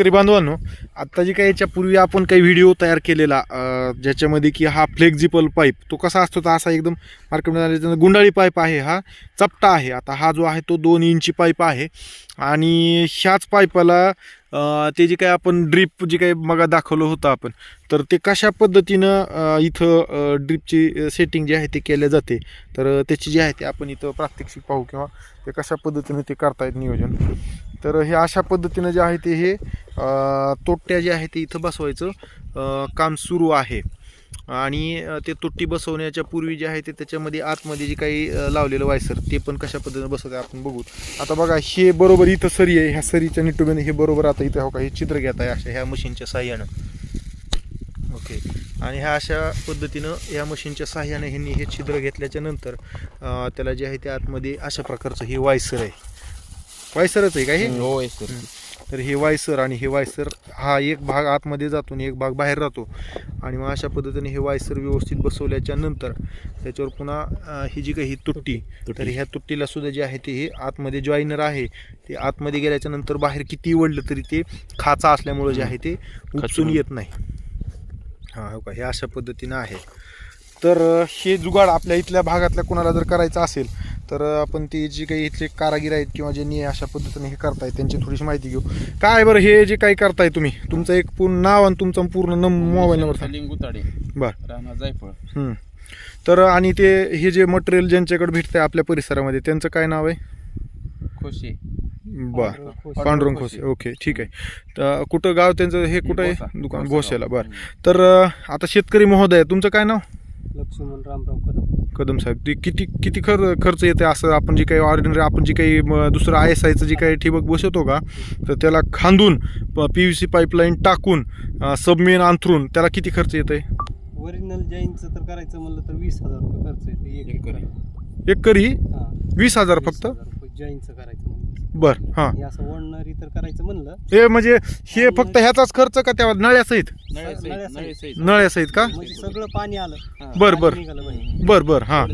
शेतकरी बांधवांनो आत्ता जी काही याच्यापूर्वी आपण काही व्हिडिओ तयार केलेला ज्याच्यामध्ये की हा फ्लेक्झिबल पाईप तो कसा असतो? तर असा एकदम मार्केटमध्ये गुंडाळी पाईप आहे हा चपटा आहे. आता हा जो आहे तो दोन इंची पाईप आहे. आणि ह्याच पाईपाला ते जे काही आपण ड्रीप जे काही मग दाखवलं होतं आपण तर ते कशा पद्धतीनं इथं ड्रीपची सेटिंग जी आहे ते केल्या जाते तर त्याची जी आहे ते आपण इथं प्रात्यक्षिक पाहू किंवा ते कशा पद्धतीनं ते करतायत नियोजन. तर हे अशा पद्धतीनं जे आहे ते हे तोट्या जे आहे ते इथं बसवायचं काम सुरू आहे. आणि ते तोट्टी बसवण्याच्या पूर्वी जे आहे ते त्याच्यामध्ये आतमध्ये जे काही लावलेलं वायसर ते पण कशा पद्धतीनं बसवते आपण बघू. आता बघा हे बरोबर इथं सरी आहे. ह्या सरीच्या निटोबीने हे बरोबर आता इथं हो का हे चित्र घेत आहे अशा ह्या मशीनच्या साह्यानं. ओके. आणि ह्या अशा पद्धतीनं या मशीनच्या साह्याने ह्यांनी हे छिद्र घेतल्याच्या नंतर त्याला जे आहे ते आतमध्ये अशा प्रकारचं हे वायसर आहे. वायसरच आहे का हे? होय सर तर हे वायसर आणि हे वायसर हा एक भाग आतमध्ये जातो आणि एक भाग बाहेर राहतो. आणि मग अशा पद्धतीने हे वायसर व्यवस्थित बसवल्याच्या नंतर त्याच्यावर पुन्हा ही जी काही ही तुट्टी. तर ह्या तुट्टीला सुद्धा जे आहे ते हे आतमध्ये जॉईनर आहे. ते आतमध्ये गेल्याच्यानंतर बाहेर किती वडलं तरी ते खाचा असल्यामुळे जे आहे ते उपसून खचून. येत नाही. हां हो का? हे अशा पद्धतीनं आहे. तर हे जुगाड आपल्या इथल्या भागातल्या कोणाला जर करायचं असेल तर आपण ती जी काही इथले कारागीर आहेत किंवा ज्यांनी अशा पद्धतीने हे करतायत त्यांची थोडीशी माहिती घेऊ. काय बरं हे जे काही करताय तुम्ही तुमचं एक पूर्ण नाव आणि तुमचा पूर्ण नम मोबाईल नंबर सांग. लिंगुताडे बरं. राणा जायफळ. हम्म. तर आणि ते हे जे मटेरियल ज्यांच्याकडे भेटतंय आपल्या परिसरामध्ये त्यांचं काय नाव आहे? खोशे. बर. पांडुरंग खोसे ओके ठीक आहे. तर कुठं गाव त्यांचं हे कुठं भोसा. आहे दुकान भोसा भोसेला गाव. बरं तर अं, आता शेतकरी महोदय तुमचं काय नाव? लक्ष्मण रामराव कदम. कदम साहेब ते किती किती खर खर्च येते असं आपण जे काही ऑर्डिनरी आपण जे काही दुसरं आय एस आयचं जे काही ठिबक बसवतो का तर त्याला खांदून पी व्ही सी पाईपलाईन टाकून सबमेन अंथरून त्याला किती खर्च येत आहे ओरिजिनल जैनचं तर करायचं म्हणलं तर वीस हजार रुपये खर्च येते एक एकरी. हा, वीस हजार फक्त? जैनचं करायचं म्हणलं. बर हां. हे असं वळणारी तर करायचं म्हणलं. हे म्हणजे हे फक्त ह्याचाच खर्च का त्या नळ्यासहित? नळ्यासहित. का? म्हणजे सगळं पाणी आलं. बर पाणी बर. निघालं बर बर हां.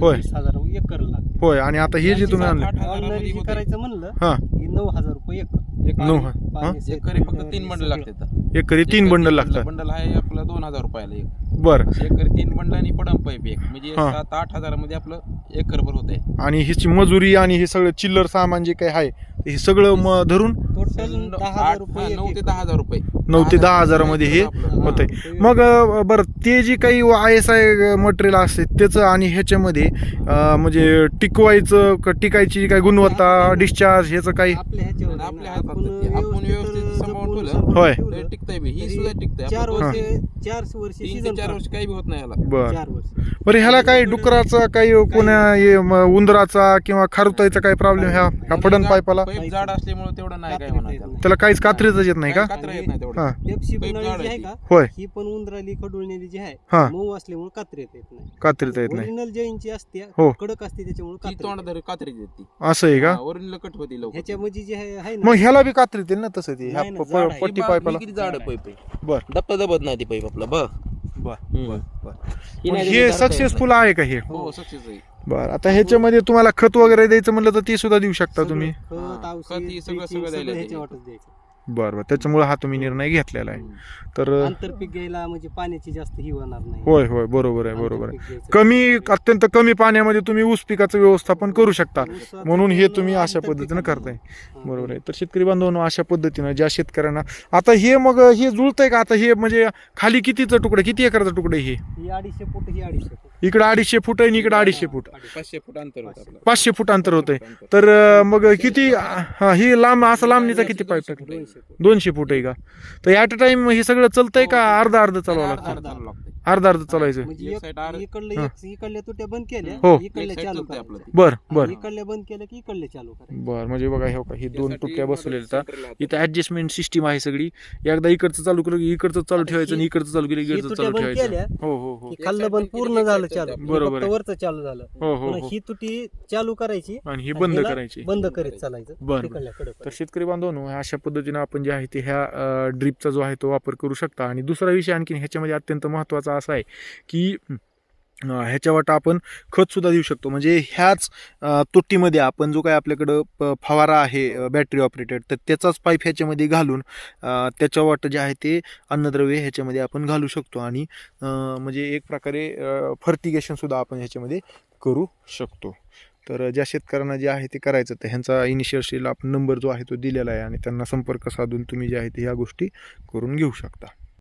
होय. वीस हजार एकर लागतं. होय आणि आता हे जे तुम्ही आणले. ऑर्डिनरी जे. करायचं म्हणलं हां. ही नऊ हजार रुपये एकर. एक नऊ. हा? सहित एकरी फक्त तीन बंडल. लागतात एकरी तीन बंडल लागतात बंडल आहे आपलं दोन हजार रुपयाला एक बर एकरी तीन बंडल आणि पडम पाईप एक म्हणजे हा. सात आठ हजारामध्ये आपलं एकर भर होत आहे आणि ह्याची मजुरी आणि हे सगळं चिल्लर सामान जे काही आहे हे सगळं म धरून टोटल दहा हजार रुपये एक नऊ ते एकर. दहा हजार रुपये नऊ ते दहा हजारामध्ये हे आपलं. होत. आहे मग अं, बरं ते जे काही आय एस आय मटेरियल असते त्याचं आणि ह्याच्यामध्ये अं, म्हणजे टिकवायचं का टिकायची काय गुणवत्ता डिस्चार्ज ह्याचं काही आपल्या ह्याच्यावर आहे आपल्या ना. हातात आपण ते. आपण व्यवस्थित व्यवस्थित सांभाळून जपून ठेवलं. सांभाळून होय. ठेवलं. हे टिकतंय बी ही तरी सुद्धा टिकतंय चार आपण वर्ष दोन- चार वर्ष तीन सीझन ते चार वर्ष काही बी होत नाही याला बर चार वर्ष बरं ह्याला काही डुकराचा काही कोण्या हे म, उंदराचा किंवा खारुताईचा काही प्रॉब्लेम ह्या ह्या फडन पाईपाला पाईप जाड असल्यामुळे तेवढं नाही काय म्हणा येत त्याला. काहीच कात्रीच येत नाही का? कात्रा येत नाही तेवढं. हा. पेप्सी जी आहे होय. ही पण उंदराली खडुळलेली जी आहे हा. मऊ असल्यामुळे कात्रेत येत नाही. कात्रीत येत नाही. ओरिजिनल जैनची असते हो. कडक असते त्याच्यामुळे ती कात्रीत तोंड येते. धर कात्री देते असं आहे का? ओरिजिनल कट होती लवकर. ह्याच्यामध्ये जे आहे आहे मग ह्याला बी कात्रीत येईल ना तसं ते? ह्या नाही, नाही, प- आहे. पट्टी पाईपाला किती जाड आहे पाईप आहे बर. दबता दबत नाही ती पाईप आपला ब बर हम्म. पण हे सक्सेसफुल आहे का हे? हो सक्सेस आहे. बर आता ह्याच्यामध्ये तुम्हाला खत वगैरे द्यायचं म्हणलं तर ते सुद्धा देऊ शकता तुम्ही. खत हा, औषध खत हे सगळं- bleaching, सगळं द्यायला ह्याच्या ते. वाटच द्यायचं. बरं बरं त्याच्यामुळे हा तुम्ही निर्णय घेतलेला आहे. तर आंतरपीक घ्यायला म्हणजे पाण्याची जास्त ही होणार नाही. होय होय बरोबर आहे बरोबर आहे. घ्यायचं. कमी अत्यंत कमी पाण्यामध्ये तुम्ही ऊस पिकाचं व्यवस्थापन करू शकता. ऊसाचं म्हणून हे तुम्ही अशा आंतरपीक पद्धतीनं आहे. करताय. हा. बरोबर आहे. तर शेतकरी बांधवांनो अशा पद्धतीनं ज्या शेतकऱ्यांना आता हे मग हे जुळतंय का? आता हे म्हणजे खाली कितीचं तुकडं किती एकराचं तुकडं हे? ही अडीचशे फूट ही अडीचशे फूट. इकडं अडीचशे फूट आहे आणि इकडं अडीचशे फूट. पाचशे फूट अंतर होतं आपलं. पाचशे फूट अंतर होतंय. तर अं, मग किती हा ही लांब असा लांबणीचा किती पाईप टाकला दोनशे फूट. आहे का? तर ऍट अ टाइम हे सगळं चालतंय का? अर्धा अर्ध चालवावं अर्धा लागतं अर्धा चालू लागतंय. अर्धा अर्ध चालवायचं म्हणजे एक एक- side आर- इकडलं एक इकडल्या तुट्या बंद केल्या हो. एक side चालू आपलं करायचं. बर बर. इकडल्या बंद केल्या की इकडल्या चालू करायचं. बर म्हणजे बघा हे बघा ही दोन तुटक्या बसवलेल्या आहेत इथं ऍडजस्टमेंट सिस्टीम आहे सगळी. एकदा इकडचं चालू केलं की इकडचं चालू आता ठेवायचं आणि ही- इकडचं चालू केलं की ही इकडचं तुट्या चालू बंद ठेवायचं. हो हो हो. की खाल्लं बंद बंद केली, पूर्ण झालं चालू. बरोबर फक्त आहे. वरचं चालू झालं. हो हो पुन्हा हो. ही तुटी चालू करायची आणि ही बंद ह्याला करायची. बंद करीत चालायचं. बरं. तर शेतकरी बांधवांनो अशा पद्धतीनं आपण जे आहे ते ह्या ड्रीपचा जो आहे तो वापर करू शकता. आणि दुसरा विषय आणखी ह्याच्यामध्ये अत्यंत महत्त्वाचा असा आहे की ह्याच्यावाट ह्याच्या वाटा आपण खतसुद्धा देऊ शकतो. म्हणजे ह्याच अं, आपण जो काय आपल्याकडं प- फवारा आहे बॅटरी ऑपरेटेड तर त्याचाच पाईप ह्याच्यामध्ये घालून त्याच्या वाटं जे आहे ते अन्नद्रव्य ह्याच्यामध्ये आपण घालू शकतो. आणि म्हणजे एक प्रकारे फर्टिगेशनसुद्धा आपण ह्याच्यामध्ये करू शकतो. तर ज्या शेतकऱ्यांना जे आहे ते करायचं तर ह्यांचा इनिशियल आपण नंबर जो आहे तो दिलेला आहे आणि त्यांना संपर्क साधून तुम्ही जे आहे ते ह्या गोष्टी करून घेऊ शकता.